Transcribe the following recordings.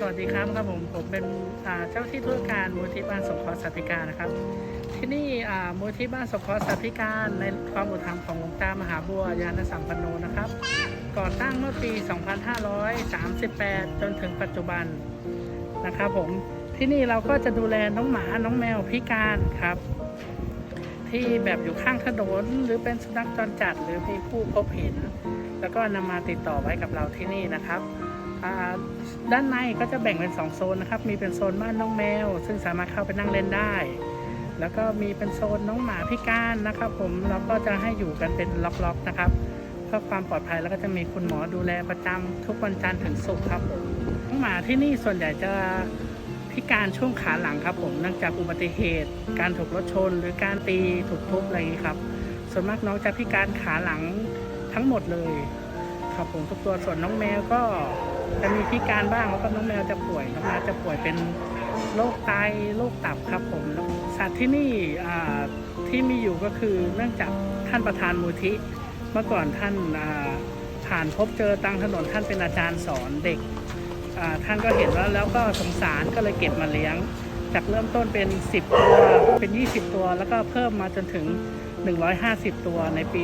สวัสดีครับครับผมผมเป็นเจ้าที่ธุรการมูลที่บ้านสงเคราะห์สัตว์พิการนะครับ ที่นี่มูลที่บ้านสงเคราะห์สัตว์พิการในความอุดมของหลวงตามหาบัวยานสัมปันโนนะครับ ก่อตั้งเมื่อปี 2538 จนถึงปัจจุบันนะครับผมที่นี่เราก็จะดูแลน้องหมาน้องแมวพิการครับ ที่แบบอยู่ข้างถนนหรือเป็นสุนัขจรจัดหรือมีผู้พบเห็น แล้วก็นำมาติดต่อไว้กับเราที่นี่นะครับ ด้านในก็จะแบ่งเป็น 2 โซนนะครับ มีเป็นโซนบ้านน้องแมว ซึ่งสามารถเข้าไปนั่งเล่นได้ แล้วก็มีเป็นโซนน้องหมาพิการนะครับผมเราก็จะให้อยู่กันเป็นล็อกๆนะครับเพื่อความปลอดภัยแล้วก็จะมีคุณหมอดูแลประจำทุกวันจันทร์ถึงศุกร์ครับผมน้องหมาที่นี่ส่วนใหญ่จะพิการช่วงขาหลังครับผมเนื่องจากอุบัติเหตุ การถูกรถชน หรือการตีถูกทุบอะไรอย่างนี้ครับ ส่วนมากน้องจะพิการขาหลังทั้งหมดเลย ครับผมทุกตัวส่วนน้องแมวก็ จะมีพิการบ้างแล้วก็น้องแมวจะป่วยน้องแมวจะป่วยเป็นโรคไตโรคตับครับผมสัตว์ที่นี่ที่มีอยู่ก็คือเนื่องจากท่านประธานมูลที่เมื่อก่อนท่านผ่านพบเจอตังถนนท่านเป็นอาจารย์สอนเด็กท่านก็เห็นแล้วแล้วก็สงสารก็เลยเก็บมาเลี้ยง จากเริ่มต้นเป็น 10 ตัวเป็น 20 ตัว แล้วก็เพิ่มมาจนถึง 150 ตัวในปี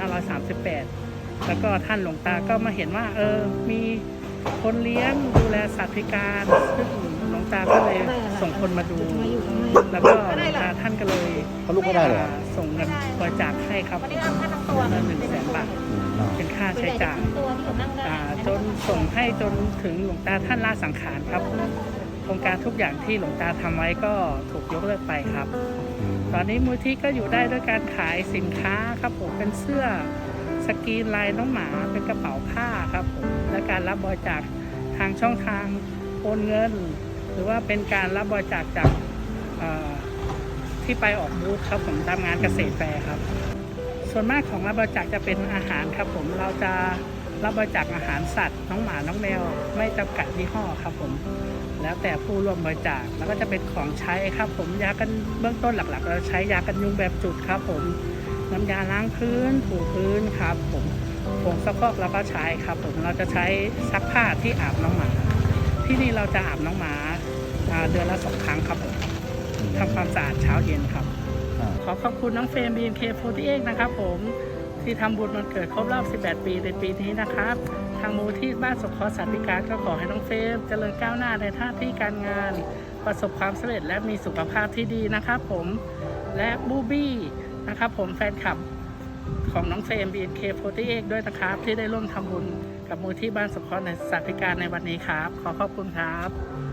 2538 แล้วก็ท่านหลวงตาก็มาเห็นว่าเออมี คนเลี้ยงดูแลสัตว์พิการซึ่งหลวงตาก็เลยส่งคนมาดู แล้วก็หลวงตาท่านก็เลยเขาลุกไม่ได้เลยเหรออ่าส่งเงินบริจาคให้ครับวันนี้เราค่าทั้งตัวเงินหนึ่งแสนบาทอืมเป็นค่าใช้จ่ายตัวที่ผมนั่งได้อ่าจนส่งให้จนถึงหลวงตาท่านลาสังขารครับโครงการทุกอย่างที่หลวงตาทำไว้ก็ถูกยกเลิกไปครับอืมตอนนี้มูลที่ก็อยู่ได้ด้วยการขายสินค้าครับผมเป็นเสื้อสกรีนลายน้องหมาเป็นกระเป๋าผ้าครับผม และการรับบริจาคทางช่องทางโอนเงิน หรือว่าเป็นการรับบริจาคจากที่ไปออกบูธครับผมตามงานเกษตรแฟร์ครับ ส่วนมากของรับบริจาคจะเป็นอาหารครับผมเราจะรับบริจาคอาหารสัตว์น้องหมาน้องแมว ไม่จำกัดยี่ห้อครับผมแล้วแต่ผู้ร่วมบริจาคแล้วก็จะเป็นของใช้ครับ ผมยากันเบื้องต้นหลักๆ เราใช้ยากันยุงแบบจุดครับ ผมน้ำยาล้างพื้นถูพื้นครับผม ผงซักฟอกเราก็ใช้ครับผมเราจะใช้ซักผ้าที่อาบน้องหมา ที่นี่เราจะอาบน้องหมาอ่าเดือนละสองครั้งครับผมทำความสะอาดเช้าเย็นครับอ่าขอขอบคุณน้องเฟรม BNK48 นะครับผมที่ทำบุญวันเกิดครบรอบ 18 ปีในปีนี้นะครับ ทางมูลที่บ้านสงเคราะห์สัตว์พิการก็ขอให้น้องเฟรมเจริญก้าวหน้าในท่าที่การงาน ประสบความสำเร็จและมีสุขภาพที่ดีนะครับผมและบูบี้นะครับผมแฟนคลับ ของน้องเฟรม BNK48 ด้วยนะครับ ที่ได้ร่วมทำบุญกับมูลที่บ้านสงเคราะห์ในสัตว์พิการในวันนี้ครับ ขอขอบคุณครับ